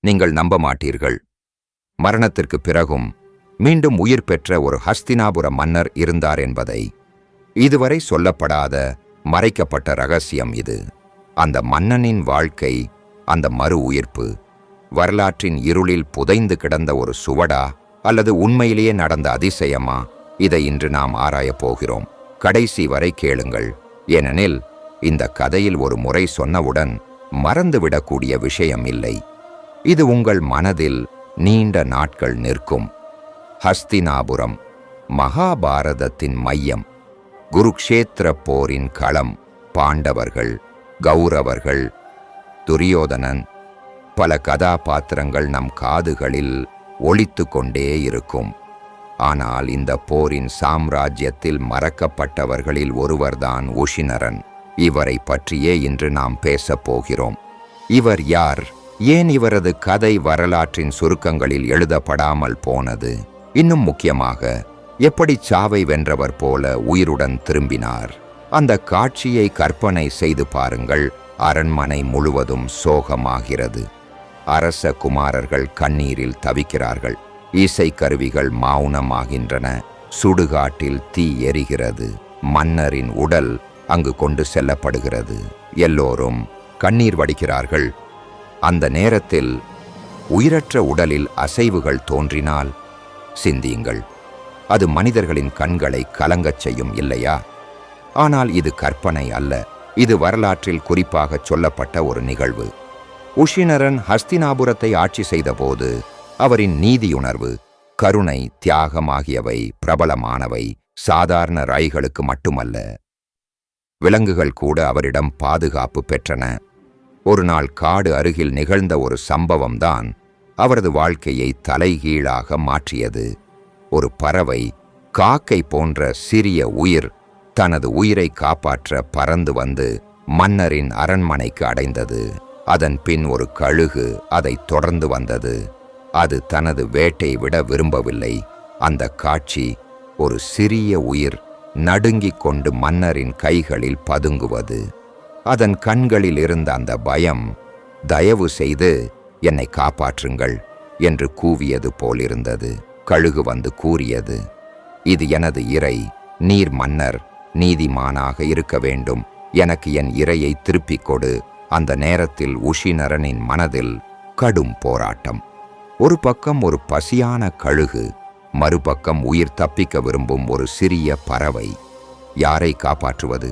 நீங்கள் நம்ப மாட்டீர்கள் மரணத்திற்கு பிறகும் மீண்டும் உயிர் பெற்ற ஒரு ஹஸ்தினாபுர மன்னர் இருந்தார் என்பதை இதுவரை சொல்லப்படாத மறைக்கப்பட்ட ரகசியம் இது. அந்த மன்னனின் வாழ்க்கை அந்த மறு உயிர்ப்பு வரலாற்றின் இருளில் புதைந்து கிடந்த ஒரு சுவடா அல்லது உண்மையிலேயே நடந்த அதிசயமா? இதை இன்று நாம் ஆராயப் போகிறோம். கடைசி வரை கேளுங்கள். ஏனெனில் இந்த கதையில் ஒரு முறை சொன்னவுடன் மறந்துவிடக்கூடிய விஷயம் இல்லை. இது உங்கள் மனதில் நீண்ட நாட்கள் நிற்கும். ஹஸ்தினாபுரம் மகாபாரதத்தின் மையம். குருக்ஷேத்திர போரின் களம். பாண்டவர்கள் கௌரவர்கள் துரியோதனன் பல கதாபாத்திரங்கள் நம் காதுகளில் ஒழித்து கொண்டே இருக்கும். ஆனால் இந்த போரின் சாம்ராஜ்யத்தில் மறக்கப்பட்டவர்களில் ஒருவர்தான் உஷினரன் இவரை பற்றியே இன்று நாம் பேசப் போகிறோம். இவர் யார்? ஏன் இவரது கதை வரலாற்றின் சுருக்கங்களில் எழுதப்படாமல் போனது? இன்னும் முக்கியமாக எப்படி சாவை வென்றவர் போல உயிருடன் திரும்பினார்? அந்த காட்சியை கற்பனை செய்து பாருங்கள் அரண்மனை முழுவதும் சோகமாகிறது. அரச குமாரர்கள் கண்ணீரில் தவிக்கிறார்கள். இசைக்கருவிகள் மௌனமாகின்றன. சுடுகாட்டில் தீ எரிகிறது. மன்னரின் உடல் அங்கு கொண்டு செல்லப்படுகிறது. எல்லோரும் கண்ணீர் வடிக்கிறார்கள். அந்த நேரத்தில் உயிரற்ற உடலில் அசைவுகள் தோன்றினால் சிந்தியுங்கள். அது மனிதர்களின் கண்களை கலங்கச் செய்யும் இல்லையா? ஆனால் இது கற்பனை அல்ல. இது வரலாற்றில் குறிப்பாக சொல்லப்பட்ட ஒரு நிகழ்வு. உஷினரன் ஹஸ்தினாபுரத்தை ஆட்சி செய்தபோது அவரின் நீதியுணர்வு கருணை தியாகம் ஆகியவை பிரபலமானவை சாதாரண ராய்களுக்கு மட்டுமல்ல. விலங்குகள் கூட அவரிடம் பாதுகாப்பு பெற்றன. ஒரு நாள் காடு அருகில் நிகழ்ந்த ஒரு சம்பவம்தான் அவரது வாழ்க்கையை தலைகீழாக மாற்றியது. ஒரு பறவை காக்கை போன்ற சிறிய உயிர் தனது உயிரை காப்பாற்ற பறந்து வந்து மன்னரின் அரண்மனைக்கு அடைந்தது. அதன் பின் ஒரு கழுகு அதை தொடர்ந்து வந்தது. அது தனது வேட்டை விட விரும்பவில்லை. அந்த காட்சி ஒரு சிறிய உயிர் நடுங்கிக் கொண்டு மன்னரின் கைகளில் பதுங்குவது. அதன் கண்களில் இருந்த அந்த பயம் தயவு செய்து என்னை காப்பாற்றுங்கள் என்று கூவியது போலிருந்தது. கழுகு வந்து கூறியது இது எனது இறை நீர் மன்னர் நீதிமானாக இருக்க வேண்டும். எனக்கு என் இறையை திருப்பிக் கொடு. அந்த நேரத்தில் உஷிநரனின் மனதில் கடும் போராட்டம். ஒரு பக்கம் ஒரு பசியான கழுகு மறுபக்கம் உயிர் தப்பிக்க விரும்பும் ஒரு சிறிய பறவை. யாரை காப்பாற்றுவது?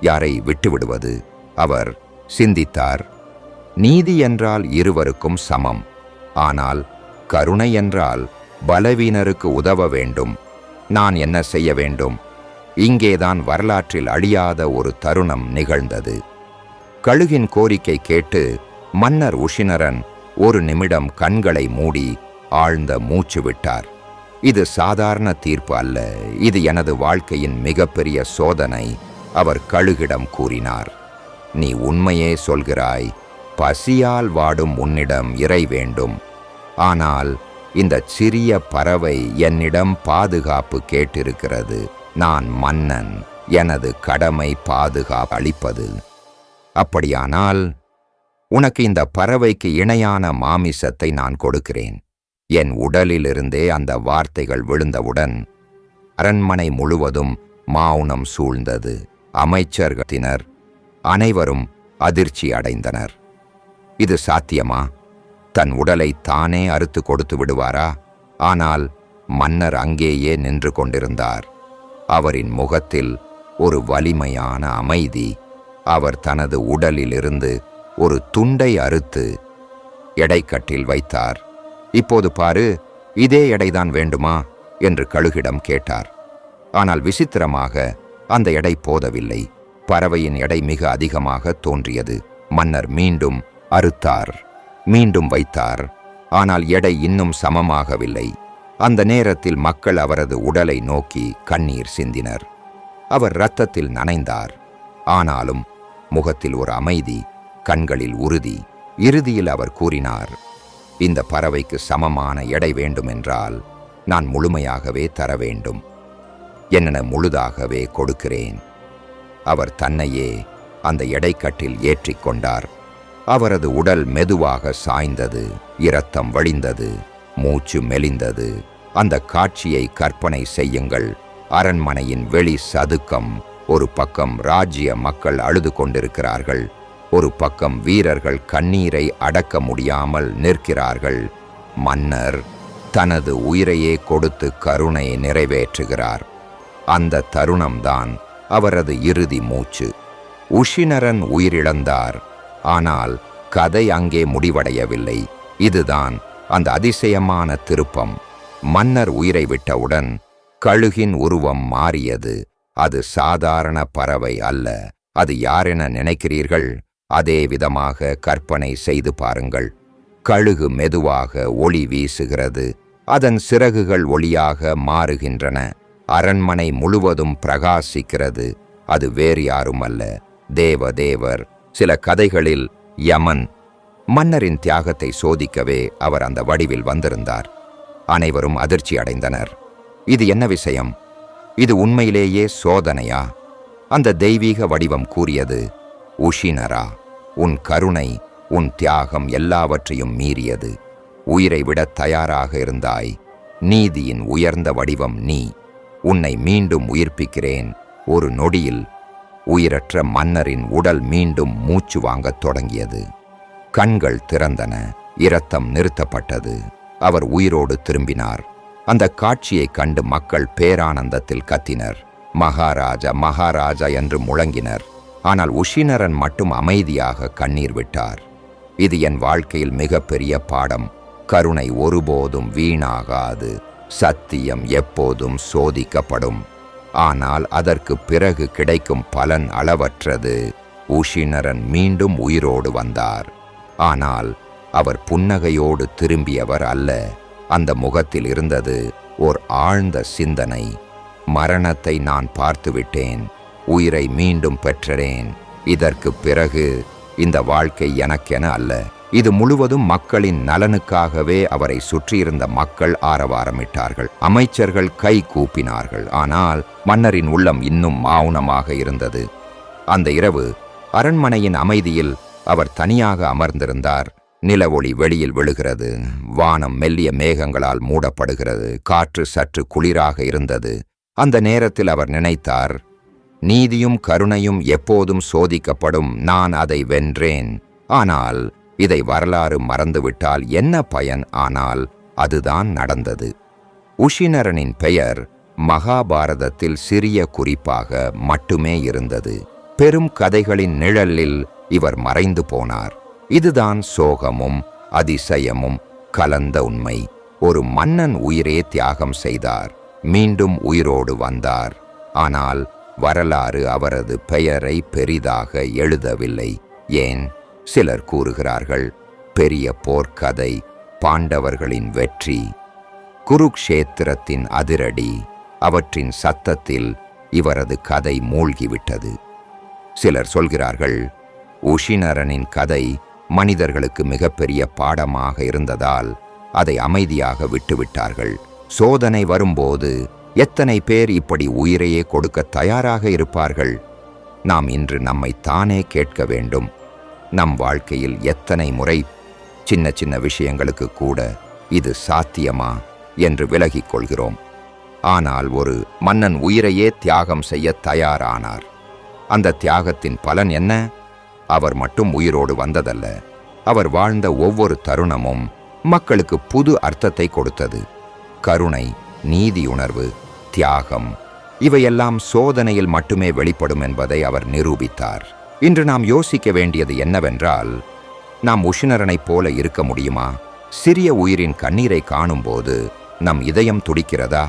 யாரை விட்டுவிடுவது? அவர் சிந்தித்தார் நீதி என்றால் இருவருக்கும் சமம் ஆனால் கருணை என்றால் பலவீனருக்கு உதவ வேண்டும். நான் என்ன செய்ய வேண்டும்? இங்கேதான் வரலாற்றில் அழியாத ஒரு தருணம் நிகழ்ந்தது கழுகின் கோரிக்கை கேட்டு மன்னர் உஷினரன் ஒரு நிமிடம் கண்களை மூடி ஆழ்ந்த மூச்சு விட்டார். இது சாதாரண தீர்ப்பு அல்ல இது எனது வாழ்க்கையின் மிகப்பெரிய சோதனை அவர் கழுகிடம் கூறினார். நீ உண்மையே சொல்கிறாய் பசியால் வாடும் உன்னிடம் இறை வேண்டும். ஆனால் இந்த சிறிய பறவை என்னிடம் பாதுகாப்பு கேட்டிருக்கிறது. நான் மன்னன் எனது கடமை பாதுகாப்பு அளிப்பது. அப்படியானால் உனக்கு இந்த பறவைக்கு இணையான மாமிசத்தை நான் கொடுக்கிறேன். என் உடலிலிருந்தே அந்த வார்த்தைகள் விழுந்தவுடன் அரண்மனை முழுவதும் மௌனம் சூழ்ந்தது. அமைச்சர்களினர் அனைவரும் அதிர்ச்சி அடைந்தனர். இது சாத்தியமா? தன் உடலை தானே அறுத்து கொடுத்து விடுவாரா? ஆனால் மன்னர் அங்கேயே நின்று கொண்டிருந்தார். அவரின் முகத்தில் ஒரு வலிமையான அமைதி. அவர் தனது உடலிலிருந்து ஒரு துண்டை அறுத்து எடைக்கட்டில் வைத்தார். இப்போது பாரு இதே எடைதான் வேண்டுமா? என்று கழுகிடம் கேட்டார். ஆனால் விசித்திரமாக அந்த எடை போதவில்லை. பறவையின் எடை மிக அதிகமாக தோன்றியது. மன்னர் மீண்டும் அறுத்தார். மீண்டும் வைத்தார். ஆனால் எடை இன்னும் சமமாகவில்லை. அந்த நேரத்தில் மக்கள் அவரது உடலை நோக்கி கண்ணீர் சிந்தினர். அவர் இரத்தத்தில் நனைந்தார். ஆனாலும் முகத்தில் ஒரு அமைதி கண்களில் உறுதி இறுதியில் அவர் கூறினார் இந்த பறவைக்கு சமமான எடை வேண்டுமென்றால் நான் முழுமையாகவே தர வேண்டும். என்னென முழுதாகவே கொடுக்கிறேன். அவர் தன்னையே அந்த எடைக்கட்டில் ஏற்றிக்கொண்டார். அவரது உடல் மெதுவாக சாய்ந்தது இரத்தம் வழிந்தது மூச்சு மெலிந்தது. அந்த காட்சியை கற்பனை செய்யுங்கள். அரண்மனையின் வெளி சதுக்கம் ஒரு பக்கம் ராஜ்ய மக்கள் அழுது கொண்டிருக்கிறார்கள் ஒரு பக்கம் வீரர்கள் கண்ணீரை அடக்க முடியாமல் நிற்கிறார்கள். மன்னர் தனது உயிரையே கொடுத்து கருணை நிறைவேற்றுகிறார். அந்த தருணம்தான் அவரது இறுதி மூச்சு. உஷினரன் உயிரிழந்தார். ஆனால் கதை அங்கே முடிவடையவில்லை. இதுதான் அந்த அதிசயமான திருப்பம். மன்னர் உயிரை விட்டவுடன் கழுகின் உருவம் மாறியது. அது சாதாரண பறவை அல்ல. அது யாரென நினைக்கிறீர்கள்? அதே விதமாக கற்பனை செய்து பாருங்கள். கழுகு மெதுவாக ஒளி வீசுகிறது. அதன் சிறகுகள் ஒளியாக மாறுகின்றன. அரண்மனை முழுவதும் பிரகாசிக்கிறது. அது வேறு யாரும் அல்ல தேவதேவர். சில கதைகளில் யமன். மன்னரின் தியாகத்தை சோதிக்கவே அவர் அந்த வடிவில் வந்திருந்தார். அனைவரும் அதிர்ச்சி அடைந்தனர். இது என்ன விஷயம்? இது உண்மையிலேயே சோதனையா? அந்த தெய்வீக வடிவம் கூறியது உஷினரா உன் கருணை உன் தியாகம் எல்லாவற்றையும் மீறியது. உயிரை விட தயாராக இருந்தாய். நீதியின் உயர்ந்த வடிவம் நீ. உன்னை மீண்டும் உயிர்ப்பிக்கிறேன். ஒரு நொடியில் உயிரற்ற மன்னரின் உடல் மீண்டும் மூச்சு வாங்கத் தொடங்கியது. கண்கள் திறந்தன இரத்தம் நிறுத்தப்பட்டது. அவர் உயிரோடு திரும்பினார். அந்த காட்சியைக் கண்டு மக்கள் பேரானந்தத்தில் கத்தினர். மகாராஜா மகாராஜா என்று முழங்கினர். ஆனால் உஷினரன் மட்டும் அமைதியாக கண்ணீர் விட்டார். இது என் வாழ்க்கையில் மிகப்பெரிய பாடம். கருணை ஒருபோதும் வீணாகாது. சத்தியம் எப்போதும் சோதிக்கப்படும். ஆனால் அதற்கு பிறகு கிடைக்கும் பலன் அளவற்றது. உஷினரன் மீண்டும் உயிரோடு வந்தார். ஆனால் அவர் புன்னகையோடு திரும்பியவர் அல்ல. அந்த முகத்தில் இருந்தது ஓர் ஆழ்ந்த சிந்தனை. மரணத்தை நான் பார்த்துவிட்டேன். உயிரை மீண்டும் பெற்றேன். இதற்கு பிறகு இந்த வாழ்க்கை எனக்கென அல்ல. இது முழுவதும் மக்களின் நலனுக்காகவே அவரை சுற்றியிருந்த மக்கள் ஆரவாரமிட்டார்கள். அமைச்சர்கள் கை கூப்பினார்கள். ஆனால் மன்னரின் உள்ளம் இன்னும் மௌனமாக இருந்தது. அந்த இரவு அரண்மனையின் அமைதியில் அவர் தனியாக அமர்ந்திருந்தார். நிலவொளி வெளியில் விழுகிறது. வானம் மெல்லிய மேகங்களால் மூடப்படுகிறது. காற்று சற்று குளிராக இருந்தது. அந்த நேரத்தில் அவர் நினைத்தார் நீதியும் கருணையும் எப்போதும் சோதிக்கப்படும். நான் அதை வென்றேன். ஆனால் இதை வரலாறு மறந்துவிட்டால் என்ன பயன்? ஆனால் அதுதான் நடந்தது. உஷினரனின் பெயர் மகாபாரதத்தில் சிறிய குறிப்பாக மட்டுமே இருந்தது. பெரும் கதைகளின் நிழலில் இவர் மறைந்து போனார். இதுதான் சோகமும் அதிசயமும் கலந்த உண்மை. ஒரு மன்னன் உயிரே தியாகம் செய்தார். மீண்டும் உயிரோடு வந்தார். ஆனால் வரலாறு அவரது பெயரை பெரிதாக எழுதவில்லை. ஏன்? சிலர் கூறுகிறார்கள் பெரிய போர்க்கதை பாண்டவர்களின் வெற்றி குருக்ஷேத்திரத்தின் அதிரடி அவற்றின் சத்தத்தில் இவரது கதை மூழ்கிவிட்டது. சிலர் சொல்கிறார்கள் உஷினரனின் கதை மனிதர்களுக்கு மிகப்பெரிய பாடமாக இருந்ததால் அதை அமைதியாக விட்டுவிட்டார்கள். சோதனை வரும்போது எத்தனை பேர் இப்படி உயிரையே கொடுக்க தயாராக இருப்பார்கள்? நாம் இன்று நம்மை தானே கேட்க வேண்டும். நம் வாழ்க்கையில் எத்தனை முறை சின்ன சின்ன விஷயங்களுக்கு கூட இது சாத்தியமா என்று விலகிக் கொள்கிறோம். ஆனால் ஒரு மன்னன் உயிரையே தியாகம் செய்ய தயாரானார். அந்த தியாகத்தின் பலன் என்ன? அவர் மட்டும் உயிரோடு வந்ததல்ல. அவர் வாழ்ந்த ஒவ்வொரு தருணமும் மக்களுக்கு புது அர்த்தத்தை கொடுத்தது. கருணை நீதியுணர்வு தியாகம் இவையெல்லாம் சோதனையில் மட்டுமே வெளிப்படும் என்பதை அவர் நிரூபித்தார். இன்று நாம் யோசிக்க வேண்டியது என்னவென்றால் நாம் உஷினரனைப் போல இருக்க முடியுமா? சிறிய உயிரின் கண்ணீரை காணும்போது நம் இதயம் துடிக்கிறதா?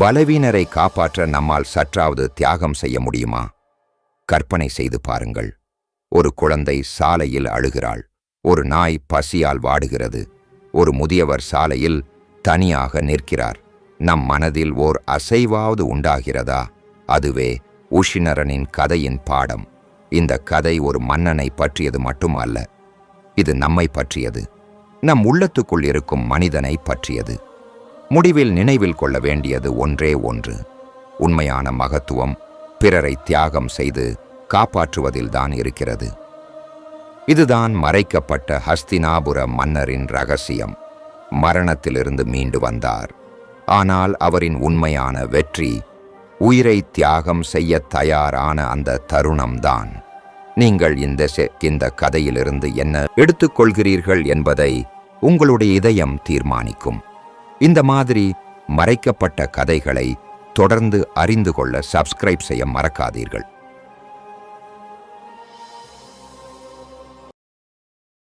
பலவீனரை காப்பாற்ற நம்மால் சற்றாவது தியாகம் செய்ய முடியுமா? கற்பனை செய்து பாருங்கள். ஒரு குழந்தை சாலையில் அழுகிறாள். ஒரு நாய் பசியால் வாடுகிறது. ஒரு முதியவர் சாலையில் தனியாக நிற்கிறார். நம் மனதில் ஓர் அசைவாவது உண்டாகிறதா? அதுவே உஷினரனின் கதையின் பாடம். இந்த கதை ஒரு மன்னனை பற்றியது மட்டும் அல்ல. இது நம்மை பற்றியது. நம் உள்ளத்துக்குள் இருக்கும் மனிதனை பற்றியது. முடிவில் நினைவில் கொள்ள வேண்டியது ஒன்றே ஒன்று. உண்மையான மகத்துவம் பிறரை தியாகம் செய்து காப்பாற்றுவதில்தான் இருக்கிறது. இதுதான் மறைக்கப்பட்ட ஹஸ்தினாபுர மன்னரின் ரகசியம். மரணத்திலிருந்து மீண்டு வந்தார். ஆனால் அவரின் உண்மையான வெற்றி உயிரை தியாகம் செய்ய தயாரான அந்த தருணம்தான். நீங்கள் இந்த செ- இந்த கதையிலிருந்து என்ன எடுத்துக்கொள்கிறீர்கள் என்பதை உங்களுடைய இதயம் தீர்மானிக்கும். இந்த மாதிரி மறைக்கப்பட்ட கதைகளை தொடர்ந்து அறிந்து கொள்ள சப்ஸ்கிரைப் செய்ய மறக்காதீர்கள்.